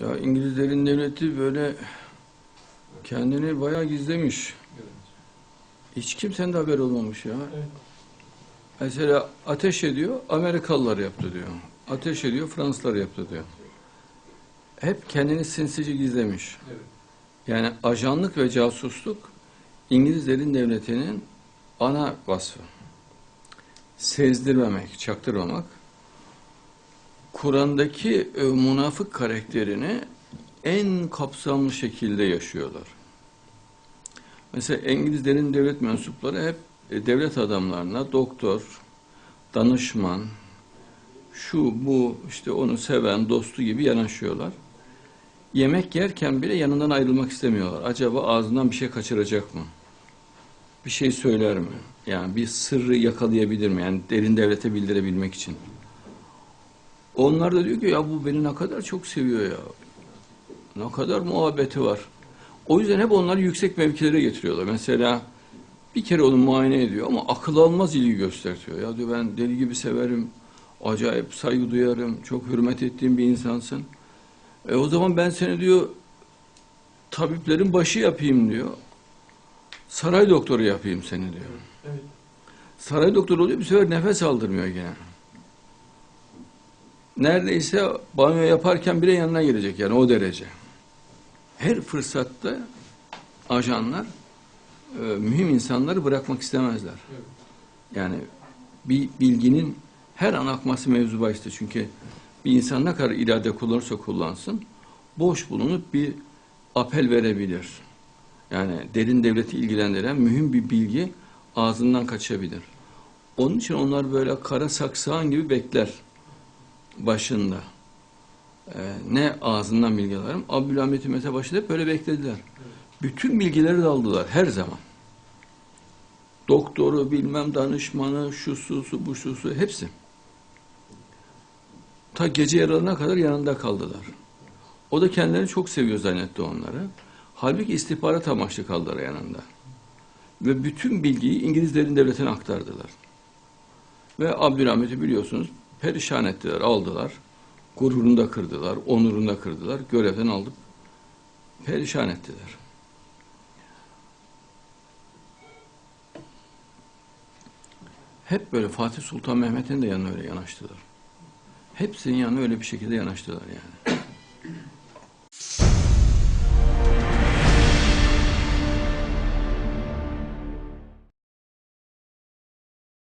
Ya İngilizlerin devleti böyle kendini bayağı gizlemiş. Hiç kimsenin de haber olmamış ya. Evet. Mesela ateş ediyor, Amerikalılar yaptı diyor. Ateş ediyor, Fransızlar yaptı diyor. Hep kendini sinsice gizlemiş. Evet. Yani ajanlık ve casusluk İngilizlerin devletinin ana vasfı. Sezdirmemek, çaktırmamak. Kur'an'daki e, münafık karakterini en kapsamlı şekilde yaşıyorlar. Mesela İngilizlerin devlet mensupları hep e, devlet adamlarına doktor, danışman, şu bu işte onu seven dostu gibi yanaşıyorlar. Yemek yerken bile yanından ayrılmak istemiyorlar. Acaba ağzından bir şey kaçıracak mı? Bir şey söyler mi? Yani bir sırrı yakalayabilir mi? Yani derin devlete bildirebilmek için. Onlar da diyor ki ya bu beni ne kadar çok seviyor ya. Ne kadar muhabbeti var. O yüzden hep onları yüksek mevkilere getiriyorlar. Mesela bir kere onu muayene ediyor ama akıl almaz ilgi gösteriyor. Ya diyor ben deli gibi severim, acayip saygı duyarım, çok hürmet ettiğim bir insansın. E o zaman ben seni diyor tabiplerin başı yapayım diyor. Saray doktoru yapayım seni diyor. Evet. Saray doktoru oluyor bir sefer nefes aldırmıyor gene. Neredeyse banyo yaparken bile yanına gelecek yani o derece. Her fırsatta ajanlar e, mühim insanları bırakmak istemezler. Evet. Yani bir bilginin her an akması mevzu bahistir. Çünkü bir insan ne kadar irade kullanırsa kullansın boş bulunup bir apel verebilir. Yani derin devleti ilgilendiren mühim bir bilgi ağzından kaçabilir. Onun için onlar böyle kara saksağın gibi bekler başında. Ee, ne ağzından bilgi alırım. Abdülhamit'in mesela başında hep böyle beklediler. Bütün bilgileri de aldılar her zaman. Doktoru, bilmem danışmanı, şu su, bu su hepsi. Ta gece yarılarına kadar yanında kaldılar. O da kendilerini çok seviyor zannetti onları. Halbuki istihbarat amaçlı kaldılar yanında. Ve bütün bilgiyi İngilizlerin devletine aktardılar. Ve Abdülhamit'i biliyorsunuz perişan ettiler, aldılar. Gururunu da kırdılar, onurunu da kırdılar. Görevden aldık, perişan ettiler. Hep böyle Fatih Sultan Mehmet'in de yanına öyle yanaştılar. Hepsinin yanına öyle bir şekilde yanaştılar yani.